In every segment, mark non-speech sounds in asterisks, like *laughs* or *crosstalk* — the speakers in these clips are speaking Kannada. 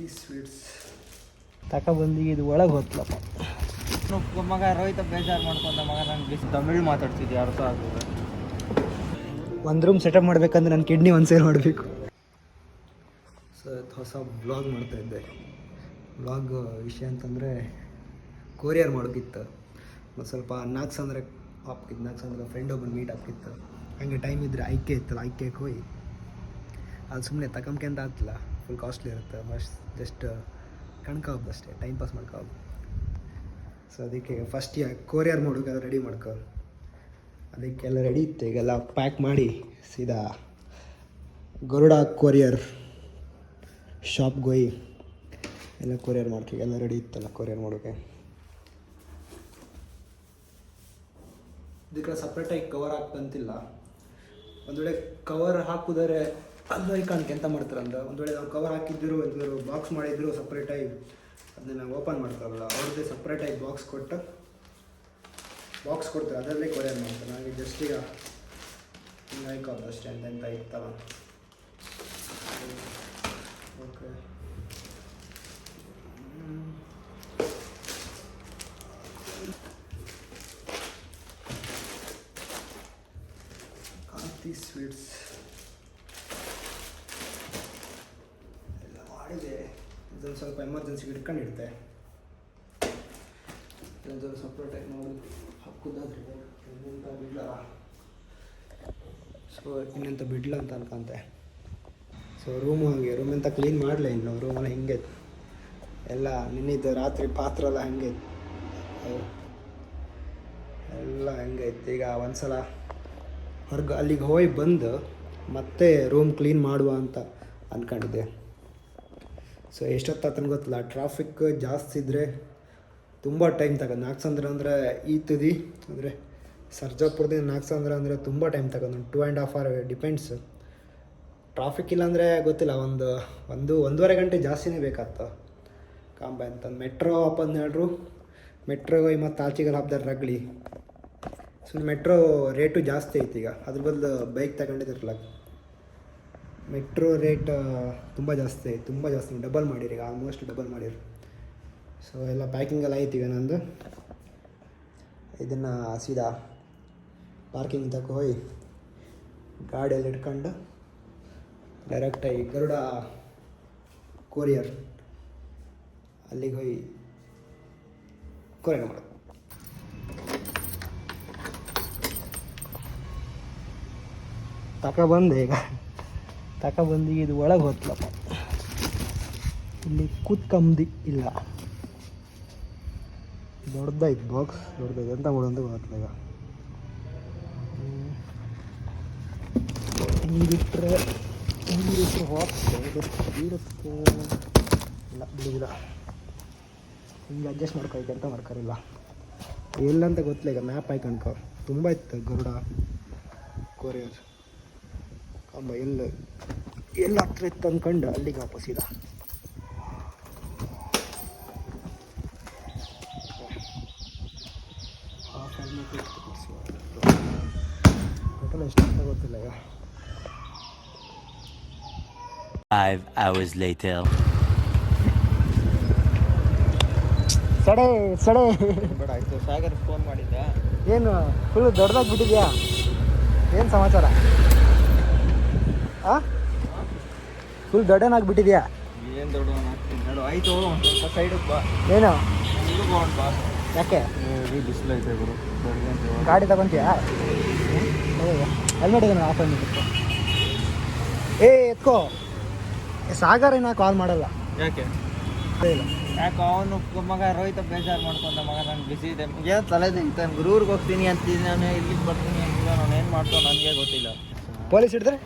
ಕಾಂತಿ ಸ್ವೀಟ್ಸ್ ತಗೊಬಂದು ಇದು ಒಳಗೆ ಹೋತ್ಲಪ್ಪ. ಮಗ ರೋಹಿತ ಬೇಜಾರು ಮಾಡ್ಕೊಂಡ ಮಗ ನಂಗೆ ಬಿಸಿ ತಮಿಳ್ ಮಾತಾಡ್ತಿದ್ದೆ ಅರ್ಥ ಆಗೋದು ಒಂದು ರೂಮ್ ಸೆಟಪ್ ಮಾಡ್ಬೇಕಂದ್ರೆ ನನ್ನ ಕಿಡ್ನಿ ಒಂದು ಸೇರ್ ಮಾಡಬೇಕು. ಸೊ ಹೊಸ ಬ್ಲಾಗ್ ಮಾಡ್ತಾ ಇದ್ದೆ. ಬ್ಲಾಗ್ ವಿಷಯ ಅಂತಂದರೆ ಕೊರಿಯರ್ ಮಾಡೋಕ್ಕಿತ್ತು ಮತ್ತು ಸ್ವಲ್ಪ ನಾಲ್ಕು ಸಂದ್ರೆ ಆಪ್ಕಿತ್ತು ನಾಲ್ಕು ಸಂದ್ರೆ ಫ್ರೆಂಡ್ ಒಬ್ಬನ ಮೀಟ್ ಆಗ್ತಿತ್ತು ಹಂಗೆ ಟೈಮ್ ಇದ್ದರೆ ಐಕೆ ಇತ್ತಲ್ಲ ಐಕೆಗೆ ಹೋಗಿ. ಅದು ಸುಮ್ಮನೆ ಅಂತ ಆಗ್ತಿಲ್ಲ. ಫುಲ್ ಕಾಸ್ಟ್ಲಿ ಇರುತ್ತೆ ಮಸ್ಟ್ ಜಸ್ಟ್ ಕಣ್ಕೋಬೋದು ಅಷ್ಟೇ ಟೈಮ್ ಪಾಸ್ ಮಾಡ್ಕೋದು ಸೊ ಅದಕ್ಕೆ ಫಸ್ಟ್ ಕೊರಿಯರ್ ಮಾಡೋಕೆ ರೆಡಿ ಮಾಡ್ಕೊ. ಅದಕ್ಕೆಲ್ಲ ರೆಡಿ ಇತ್ತು, ಈಗೆಲ್ಲ ಪ್ಯಾಕ್ ಮಾಡಿ, ಸೀದಾ ಗರುಡ ಕೊರಿಯರ್ ಶಾಪ್ಗೆ ಹೋಗಿ ಎಲ್ಲ ಕೊರಿಯರ್ ಮಾಡ್ತೀವಿ, ಎಲ್ಲ ರೆಡಿ ಇತ್ತಲ್ಲ ಕೊರಿಯರ್ ಮಾಡೋಕೆ ಇದಕ್ಕೆ ಸಪ್ರೇಟಾಗಿ ಕವರ್ ಹಾಕ್ತಂತಿಲ್ಲ ಒಂದು ವೇಳೆ ಕವರ್ ಹಾಕಿದರೆ ಅದು ಐಕಾನ್ಗೆ ಎಂತ ಮಾಡ್ತಾರೆ ಅಂದ್ರೆ ಒಂದು ವೇಳೆ ನಾವು ಕವರ್ ಹಾಕಿದ್ರು ಇದ್ದರು ಬಾಕ್ಸ್ ಮಾಡಿದ್ರು ಸಪ್ರೇಟಾಗಿ ಅದನ್ನ ಓಪನ್ ಮಾಡ್ತಾರಲ್ಲ ಅವ್ರದ್ದೇ ಸಪ್ರೇಟಾಗಿ ಬಾಕ್ಸ್ ಕೊಟ್ಟು ಬಾಕ್ಸ್ ಕೊಡ್ತಾರೆ. ಅದರಲ್ಲೇ ಕೊರಿಯರ್ ಮಾಡ್ತಾರೆ. ನನಗೆ ಜಸ್ಟ್ ಈಗ ಹಿಂಗೆ ಹಾಕೋದು ಅಷ್ಟೇ ಅಂತ ಎಂತ ಇತ್ತಲ್ಲ. ಓಕೆ ಕಾಂತಿ ಸ್ವೀಟ್ಸ್ ಎಲ್ಲ ಮಾಡಿದೆ ಇದೊಂದು ಸ್ವಲ್ಪ ಎಮರ್ಜೆನ್ಸಿಗೆ ಇಟ್ಕೊಂಡಿರ್ತೆ ಇದೊಂದು ಸಪ್ರೇಟಾಗಿ ನೋಡಿ ಹಾಕೋದಾದ್ರೆ ಸೊ ಇನ್ನೆಂಥ ಬಿಡ್ಲ ಅಂತ ಅನ್ಕೊಂತೆ ಸೊ ರೂಮು ಹಾಗೆ ರೂಮ್ ಅಂತ ಕ್ಲೀನ್ ಮಾಡಲೇ ಇನ್ನು? ರೂಮೆಲ್ಲ ಹಿಂಗೆ. ಎಲ್ಲ ನಿನ್ನಿದ್ದು ರಾತ್ರಿ ಪಾತ್ರ ಎಲ್ಲ ಹಂಗೆ. ಎಲ್ಲ ಹಂಗೆ ಇತ್ತು. ಈಗ ಒಂದ್ಸಲ ಹೊರಗೆ ಅಲ್ಲಿಗೆ ಹೋಗಿ ಬಂದು ಮತ್ತೆ ರೂಮ್ ಕ್ಲೀನ್ ಮಾಡುವ ಅಂತ ಅಂದ್ಕೊಂಡಿದ್ದೆ ಸೊ ಎಷ್ಟೊತ್ತಾತನ ಗೊತ್ತಿಲ್ಲ. ಟ್ರಾಫಿಕ್ ಜಾಸ್ತಿ ಇದ್ದರೆ ತುಂಬ ಟೈಮ್ ತಗೊಂಡು. ನಾಲ್ಕು ಅಂದರೆ ಈ ತುದಿ ಅಂದರೆ ಸರ್ಜಾಪುರದಿಂದ ನಾಲ್ಕು ಅಂದರೆ ತುಂಬ ಟೈಮ್ ತಗೊಂಡು. Two and half hour depends traffic ಇಲ್ಲಾಂದರೆ ಗೊತ್ತಿಲ್ಲ. ಒಂದು ಒಂದು, ಒಂದೂವರೆ ಗಂಟೆ ಜಾಸ್ತಿನೇ ಬೇಕಾಗ್ತ. ಕಾಂಬೆ ಅಂತ ಮೆಟ್ರೋ ಅಪ್ಪಂದು ಹೇಳ್ರು ಮೆಟ್ರೋ ಹೋಗಿ ಮತ್ತು ಆಚೆಗೆಲ್ಲ ಹಾಕ್ದಾರೆ ರಗ್ಳಿ ಸೊ ಮೆಟ್ರೋ ರೇಟು ಜಾಸ್ತಿ ಐತಿ ಈಗ. ಅದ್ರ ಬದಲು ಬೈಕ್ ತಗೊಂಡಿದ್ರಲ್ಲ. ಮೆಟ್ರೋ ರೇಟ್ ತುಂಬ ಜಾಸ್ತಿ ತುಂಬ ಜಾಸ್ತಿ. ಡಬಲ್ ಮಾಡಿರಿ ಈಗ ಆಲ್ಮೋಸ್ಟ್ ಡಬಲ್ ಮಾಡಿರಿ. ಸೊ ಎಲ್ಲ ಪ್ಯಾಕಿಂಗ್ ಎಲ್ಲ ಆಯ್ತೀವಿ ನಂದು. ಇದನ್ನು ಸೀದಾ ಪಾರ್ಕಿಂಗ್ ತಗೋ ಹೋಗಿ ಗಾಡಿಯಲ್ಲಿ ಇಟ್ಕೊಂಡು ಡೈರೆಕ್ಟಾಗಿ ಗರುಡ ಕೊರಿಯರ್ ಅಲ್ಲಿಗೆ ಹೋಗಿ ಕೊರಿಯರ್ ಮಾಡೋದು ಬಂದೆ ಈಗ. ತಗೊಬಂದು ಇದು ಒಳಗೆ ಹೋತ್ಲಪ್ಪ. ಇಲ್ಲಿ ಕುತ್ಕಂಬ್ದಿ ಇಲ್ಲ. ದೊಡ್ಡದಾಯ್ತು ಬಾಕ್ಸ್ ದೊಡ್ಡದಾಯ್ತು. ಎಂತ ಮಾಡೋದು ಗೊತ್ತಿಲ್ಲ ಈಗ. ಹಿಂಗಿಟ್ರೆ ಹಿಂಗಿಟ್ರೆ ಹೋಗ್ತದೆ ಇರುತ್ತೆ ಇಲ್ಲ, ಬಿಡುವುದಿಲ್ಲ. ಹಿಂಗೆ ಅಡ್ಜಸ್ಟ್ ಮಾಡ್ಕೊಯ್ತು ಅಂತ ಮಾಡ್ಕೊರಿಲ್ಲ. ಎಲ್ಲಂತ ಗೊತ್ತಿಲ್ಲ ಈಗ ಮ್ಯಾಪ್ ಆಯ್ಕೊಂಡ್ಕೊ ತುಂಬ ಇತ್ತು ಗರುಡ ಕೊರಿಯರ್ ಕಂಬ ಎಲ್ಲ ಎಲ್ಲ ಹತ್ರ ಇತ್ತು ಅಂದ್ಕೊಂಡು ಅಲ್ಲಿಗೆ ವಾಪಸ್ ಇದ. ಟೋಟಲ್ ಎಷ್ಟು ಅಂತ ಗೊತ್ತಿಲ್ಲ ಈಗ Five hours later. ಸಡೆ ಸಡೆ. ಬೇಡ ಆಯ್ತು ಸಾಗರ್ ಫೋನ್ ಮಾಡಿದ್ದ ಏನು ಫುಲ್ ದೊಡ್ಡದಾಗಿ ಬಿಟ್ಟಿದ್ಯಾ? ಏನು ಸಮಾಚಾರ? ಆ? ಫುಲ್ ದೊಡ್ಡನಾಗಿ ಬಿಟ್ಟಿದ್ಯಾ ಏನು ದೊಡ್ಡ ಆಯ್ತು ಒಂದು ಸೈಡಿಗೆ ಬಾ. ಏನು? ಯಾಕೆ? ಈ ಬಿಸಿಲು ಐತೆ ಗುರು. ಅಂತ. ಗಾಡಿ ತಗೊಂತೀಯಾ? ಹೆಲ್ಮೆಟ್ ಇದೆ ಆಫ್ ಆಗಿತ್ತು ಏ ಎತ್ಕೋ. ಸಾಗರ್ ನಾ ಕಾಲ್ ಮಾಡಲ್ಲ. ಯಾಕೆ? ಇಲ್ಲ. ಯಾಕೆ ಅವನು ಮಗ ರೋಹಿತ ಬೇಜಾರು ಮಾಡ್ಕೊಂಡ ಮಗ ನಾನು ಬಿಸಿ ಇದೆ. ಏನು ತಲೆ ತೆಗಿತಾನೆ ಗುರೂರ್ಗೆ ಹೋಗ್ತೀನಿ ಅಂತಿದ್ದೀನಿ ನಾನು ಇಲ್ಲಿಗೆ ಬರ್ತೀನಿ ಅಂತಿಲ್ಲ ನಾನು ಏನು ಮಾಡ್ತಾನೆ ನನಗೆ ಗೊತ್ತಿಲ್ಲ. ಪೊಲೀಸ್ ಹಿಡಿದ್ರೆ?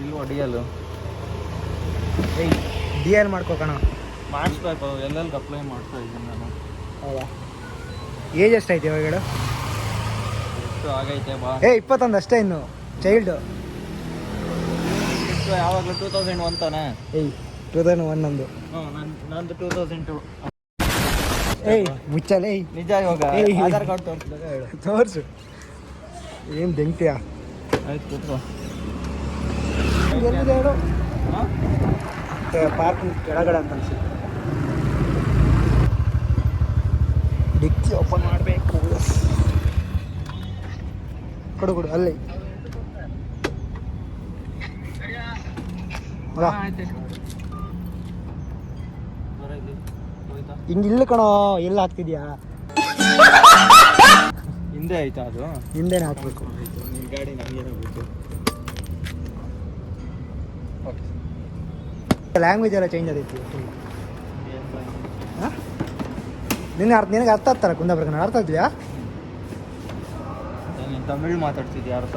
ಇಲ್ಲ ಏಯ್ ಡಿ ಎಲ್ ಎಲ್ಲೆಲ್ಲಿ ಅಪ್ಲೈ ಮಾಡ್ತಾ ಇದ್ದೀನಿ ನಾನು. ಹೌದಾ? ಏಜ್ ಇವಾಗ ಹೇಳು? ಎಷ್ಟು ಆಗೈತೆ ಬಾ. ಏ ಇಪ್ಪತ್ತೊಂದು ಅಷ್ಟೇ ಇನ್ನು. ಚೈಲ್ಡು ಯಾವಾಗಲೂ ಟೂ ತೌಸಂಡ್ ಒನ್ ತಾನೆ? ಏಯ್ ಟೂ ತೌಸಂಡ್ ಒನ್ ನಂದು. ನಂದು ಟೂ ತೌಸಂಡ್ ಟು ಏಯ್ ಮುಚ್ಚಲೇ ನಿಜ ಇವಾಗ. ಆಧಾರ್ ಕಾರ್ಡ್ ತೋರಿಸಿದಾಗ ಹೇಳು. ತೋರಿಸು. ಏನು ಬೆಂಕ್ತಿಯಾ ಆಯ್ತು ಕೂತ್ಕೋ ಎಲ್ಲಿದೆ ಹೇಳು? ಪಾರ್ಕಿಂಗ್ ಕೆಳಗಡೆ ಅಂತ ಅನ್ಸುತ್ತೆ. ಡಿಕ್ಕಿ ಓಪನ್ ಮಾಡಬೇಕು. ಕೊಡು ಕೊಡು ಅಲ್ಲಿ. ಹಿಂಗಿಲ್ಲ ಹಿಂಗ್ ಇಲ್ಲ ಕಣೋ ಎಲ್ಲ ಹಾಕ್ತಿದ್ಯಾ? ಹಿಂದೆ ಆಯ್ತಾ ಅದು? ಹಿಂದೆನೇ ಹಾಕ್ಬೇಕು. ನಿನ್ನ ಗಾಡಿ ನಮಗೇನೋ ಗೊತ್ತು. ಲ್ಯಾಂಗ್ವೇಜ್ ಎಲ್ಲ ಚೇಂಜ್ ಆಗೈತಿ. ನಿನ್ನೆ ಅರ್ಥ ನಿನಗೆ ಅರ್ಥ ಆಗ್ತಾರ ಕುಂದಾಪುರ ಕನ್ನಡ ಅರ್ಥ ಆಗ್ತಿದ್ಯಾ? ನೀನು ತಮಿಳು ಮಾತಾಡ್ತಿದ್ಯಾ? ಅರ್ಥ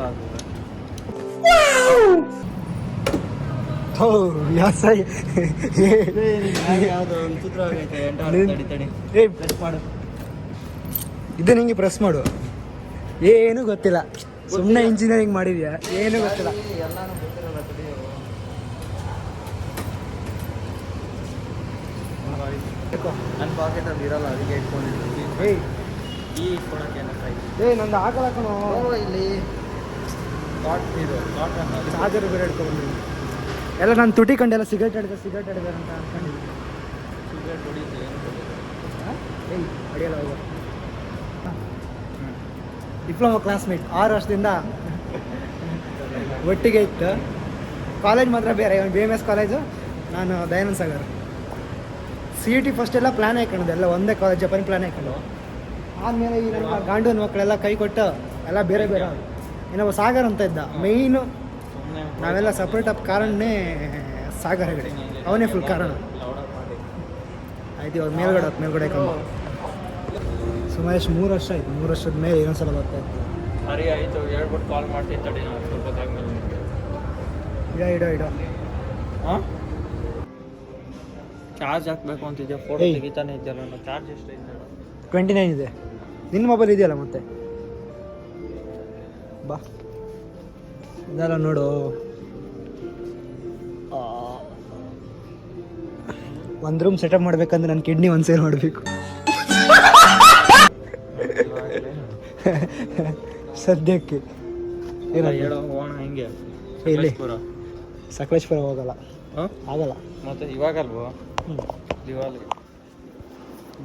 ಮಾಡು. ಇದು ನಿಂಗೆ ಪ್ರೆಸ್ ಮಾಡು. ಏನು ಗೊತ್ತಿಲ್ಲ. ಸುಮ್ಮನೆ ಇಂಜಿನಿಯರಿಂಗ್ ಮಾಡಿದ್ಯಾ? ಏನು ಗೊತ್ತಿಲ್ಲ. ಇರಲ್ಲ ಅದಕ್ಕೆ ಇಟ್ಕೊಂಡಿದ್ದೀನಿ ಈ ಇಟ್ಕೊಳಕ್ಕೆ ನಂದು ಹಾಕಲ್ಲ ಕಣೋ. ಓ ಇಲ್ಲಿ. ಕಾಟ್ ಇದು ಚಾರ್ಜರ್ ಬೇರೆ ಎಲ್ಲ ನಾನು ತುಟಿ ಕಂಡೆಲ್ಲ ಸಿಗರೆಟ್ ಹಿಡಿದ ಸಿಗರೇಟ್ ಹಿಡಿದಾರೆ ಅಂತ ಅನ್ಕೊಂಡಿದ್ದೀನಿ. ಸಿಗರೆಟ್ ಹೊಡಿತೀನಿ ಏನು ಹಾ? ಏಯ್ ಅಡಿಯಲ್ಲ ಹೋಗು. ಡಿಪ್ಲೊಮಾ ಕ್ಲಾಸ್ಮೇಟ್ ಆರು ವರ್ಷದಿಂದ ಒಟ್ಟಿಗೆ ಇತ್ತು. ಕಾಲೇಜ್ ಮಾತ್ರ ಬೇರೆ ಇವನು ಬಿ ಎಂ ಎಸ್ ಕಾಲೇಜು ನಾನು Dayananda Sagar. C E T first ಎಲ್ಲ ಪ್ಲ್ಯಾನ್ ಹಾಕೊಂಡು ಎಲ್ಲ ಒಂದೇ ಕಾಲೇಜ್ ಜಪಾನ್ ಪ್ಲ್ಯಾನ್ ಹಾಕೊಂಡು. ಆದಮೇಲೆ ಈ ನಮ್ಮ ಗಾಂಡೂನ್ ಮಕ್ಕಳೆಲ್ಲ ಕೈ ಕೊಟ್ಟು, ಎಲ್ಲ ಬೇರೆ ಬೇರೆ. ಏನೋ ಸಾಗರ್ ಅಂತ ಇದ್ದ ಮೇಯ್ನು ನಾವೆಲ್ಲ ಸಪ್ರೇಟ್ ಆಫ್ ಕಾರಣನೇ ಸಾಗರ್ ಹೆಗಡೆ ಅವನೇ ಫುಲ್ ಕಾರಣ. ಆಯ್ತು, ಇವಾಗ ಮೇಲ್ಗಡೆ ಮೇಲ್ಗಡೆ ಕಂಬ ಸುಮಾರು ಮೂರು ವರ್ಷ ಆಯ್ತು ಮೂರು ವರ್ಷದ ಮೇಲೆ ಇನ್ನೊಂದ್ಸಲ ಬರ್ತಾ ಇತ್ತು ಸರಿ ಆಯಿತು ಹೇಳ್ಬಿಟ್ಟು ಕಾಲ್ ಮಾಡ್ತೀನಿ ತಡಿ ನಾನು ಸ್ವಲ್ಪ ಹೊತ್ತಾದ್ಮೇಲೆ ಇಡೋ ಇಡ ಇಡೋ. ಹಾಂ? ಚಾರ್ಜ್ ಹಾಕ್ಬೇಕು ಅಂತಿದ್ದೆ ಫೋಟೋ ಏಯ್. ತೆಗಿತಾನೆ ಇದೆಯಲ್ಲ ನಾನು ಚಾರ್ಜ್ ಎಷ್ಟು ಇದೆ? ಟ್ವೆಂಟಿ ನೈನ್ ಇದೆ. ನಿನ್ನ ಮೊಬೈಲ್ ಇದೆಯಲ್ಲ ಮತ್ತೆ? ಬಾ. ಇದೆಲ್ಲ ನೋಡು. ಒಂದು ರೂಮ್ ಸೆಟಪ್ ಮಾಡ್ಬೇಕಂದ್ರೆ ನನ್ನ ಕಿಡ್ನಿ ಒಂದು ಸೇರ್ ಮಾಡಬೇಕು. *laughs* ಸದ್ಯಕ್ಕೆ. ಹೆಂಗೆ? ಇಲ್ಲಿ. ಸಕಲೇಶ್ಪುರ. ಹೋಗಲ್ಲ. ಆಗಲ್ಲ. ಮತ್ತೆ ಇವಾಗ ಹ್ಞೂ ದಿವಾಲಿ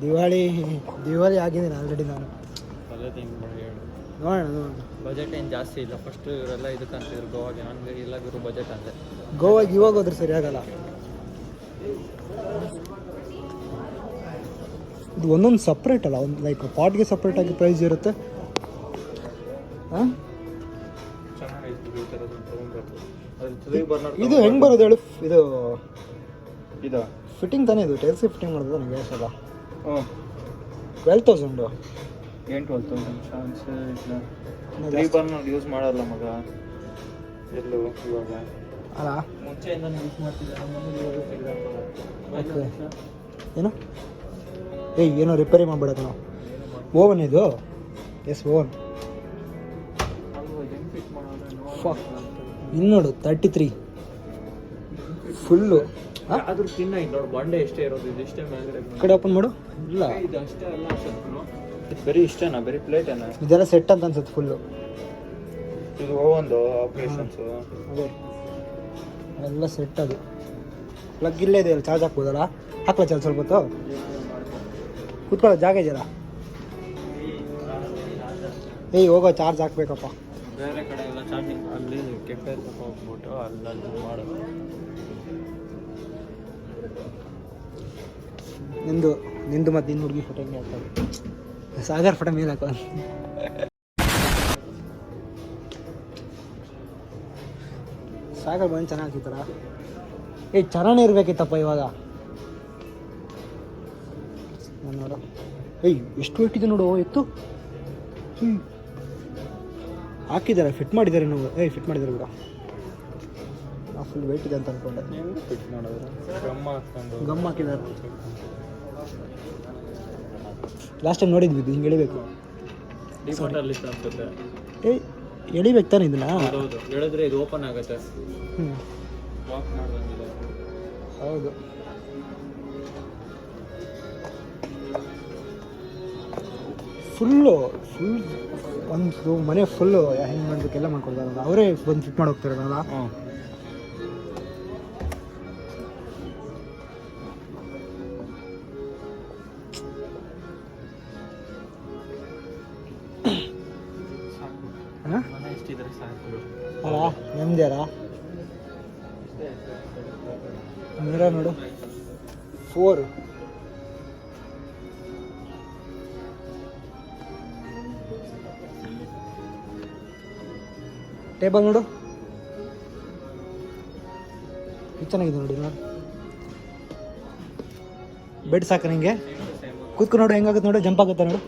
ದಿವಾಳಿ ದಿವಾಳಿ ಆಗಿದ್ದೀನಿ ಆಲ್ರೆಡಿ ನಾನು. ನೋಡೋಣ ನೋಡೋಣ. ಬಜೆಟ್ ಏನು ಜಾಸ್ತಿ ಇಲ್ಲ. ಫಸ್ಟ್ ಇವರೆಲ್ಲ ಇದಕ್ಕೆ ಅಂತಿದ್ರು ಗೋವಾಗೆ. ನನಗೆ ಇಲ್ಲ ಗುರು ಬಜೆಟ್ ಅಂದೆ ಗೋವಾಗೆ ಇವಾಗ ಹೋದ್ರೆ ಸರಿ ಆಗಲ್ಲ. ಇದು ಒಂದೊಂದು ಸಪ್ರೇಟ್ ಅಲ್ಲ ಒಂದು ಲೈಕ್ ಪಾಟ್ಗೆ ಸಪ್ರೇಟ್ ಆಗಿ ಪ್ರೈಸ್ ಇರುತ್ತೆ ಇದು ಹೆಂಗೆ ಬರೋದು ಹೇಳು? ಇದು ಇದು? ಫಿಟ್ಟಿಂಗ್ ತಾನೇ ಇದು? ಟೈಲ್ಸ್ ಫಿಟ್ಟಿಂಗ್ ಮಾಡೋದು ನನಗೆ ಅಲ್ಲ. ಹ್ಞೂ. ಟ್ವೆಲ್ ತೌಸಂಡು ಏನು ಟ್ವೆಲ್ ತೌಸಂಡ್ ಚಾನ್ಸ್ ಇಲ್ಲ. ಬರ್ನರ್ ಯೂಸ್ ಮಾಡಲ್ಲ ಮಗ. ಎಲ್ಲೂ ಇವಾಗ. ಅಲ್ಲ? ಮುಂಚೆಯಿಂದ ಯೂಸ್ ಮಾಡ್ತಿದ್ದೆ. ಏನು? ಏಯ್ ಏನೋ ರಿಪೇರಿ ಮಾಡಬೇಡ ನಾವು. ಓವನ್ ಇದು? ಎಸ್ ಓವನ್ ಇನ್ನು ನೋಡು ತರ್ಟಿ ತ್ರೀ ಫುಲ್ಲು ಆದ್ರೂ ತಿನ್ನ ನೋಡಿ ಬಂಡೆ ಎಷ್ಟೇ ಇರೋದು ಇದಿಷ್ಟೇ ಮೇಲೆ. ಕಡೆ ಓಪನ್ ಮಾಡು. ಇಲ್ಲ. ಇದು ಅಷ್ಟೇ ಅಲ್ಲ ಅಷ್ಟೊತ್ತು ಇದು ಬರೀ ಇಷ್ಟೇನಾ ಬರೀ ಪ್ಲೇಟೇನಾ ಇದೆಲ್ಲ ಸೆಟ್ ಅಂತ ಅನ್ಸುತ್ತೆ ಫುಲ್ಲು ಇದು ಒಂದು ಆಪ್ರೇಷನ್ಸು ಅದೇ. ಎಲ್ಲ ಸೆಟ್ ಅದು. ಪ್ಲಗ್ ಇಲ್ಲೇ ಅಲ್ಲಿ ಚಾರ್ಜ್ ಹಾಕ್ಬೋದಲ್ಲ? ಹಾಕ್ಲ ಚಾರ್ಜ್ ಸ್ವಲ್ಪ ಹೊತ್ತು? ಕೂತ್ಕೊಳ್ಳೋ ಜಾಗ ಇದೆಯಲ್ಲ? ಏಯ್ ಹೋಗೋ ಚಾರ್ಜ್ ಹಾಕ್ಬೇಕಪ್ಪ. ಬೇರೆ ಕಡೆ ಎಲ್ಲ ಚಾರ್ಜಿಂಗ್ ಅಲ್ಲಿ ಕೆಫೆ ಹೋಗ್ಬಿಟ್ಟು ಅಲ್ಲಲ್ಲಿ ಮಾಡೋದು. ನಿಂದು ನಿಂದು ಮತ್ತು ನಿನ್ನ ಹುಡುಗಿ ಫೋಟೋ ಹಿಂಗೆ ಹಾಕೋದು ಸಾಗರ್ ಫೋಟೋ ಮೇಲೆ ಹಾಕೋ. ಸಾಗರ್ ಬಂದು ಚೆನ್ನಾಗಿ ಹಾಕಿತ್ತಾರ ಏ ಚೆನ್ನಾಗಿ ಇರಬೇಕಿತ್ತಪ್ಪ ಇವಾಗ. ನೋಡೋ. ಏಯ್, ಎಷ್ಟು ಇದೆ ನೋಡು, ಎತ್ತು? ಹ್ಮ್. ಹಾಕಿದ್ದಾರೆ ಫಿಟ್ ಮಾಡಿದ್ದಾರೆ ನಾವು ಏಯ್ ಫಿಟ್ ಮಾಡಿದ್ದಾರೆ ಬಿಡ. ನಾ ಫುಲ್ ವೆಯ್ಟ್ ಇದೆ ಅಂತ ಅನ್ಕೊಂಡೆ. ಫಿಟ್ ಮಾಡೋದು? ಗಮ್ಮ ಹಾಕ್ಕೊಂಡು. ಗಮ್ ಹಾಕಿದ್ದಾರೆ. ಲಾಸ್ಟ್ ಟೈಮ್ ನೋಡಿದ್ವಿ ಇದು ಹಿಂಗೆ ಎಳಿಬೇಕು. ಏಯ್ ಎಳಿಬೇಕು ತಾನೆ ಇದನ್ನ? ಹೌದು ಹೇಳಿದ್ರೆ ಇದು ಓಪನ್ ಆಗುತ್ತೆ. ಹ್ಞೂ ಹೌದು. ಫುಲ್ಲು ಫುಲ್ ಒಂದು ಮನೆ ಫುಲ್ಲು ಹೆಂಗೆ ಮಾಡ್ಬೇಕು ಎಲ್ಲ ಮಾಡ್ಕೊಡ್ತಾರಲ್ಲ. ಅವರೇ ಬಂದು ಫಿಟ್ ಮಾಡಿ ಹೋಗ್ತಾರಲ್ಲ ನೋಡು. ಫೋರ್ ಟೇಬಲ್ ನೋಡು. ಚೆನ್ನಾಗಿದೆ ನೋಡಿ ನೋಡಿ. ಬೆಡ್ ಸಾಕು ನಿಂಗೆ. ಕೂತ್ಕೊಂಡು ನೋಡು, ಹೆಂಗಾಗುತ್ತೆ ನೋಡು, ಜಂಪ್ ಆಗುತ್ತೆ ನೋಡು.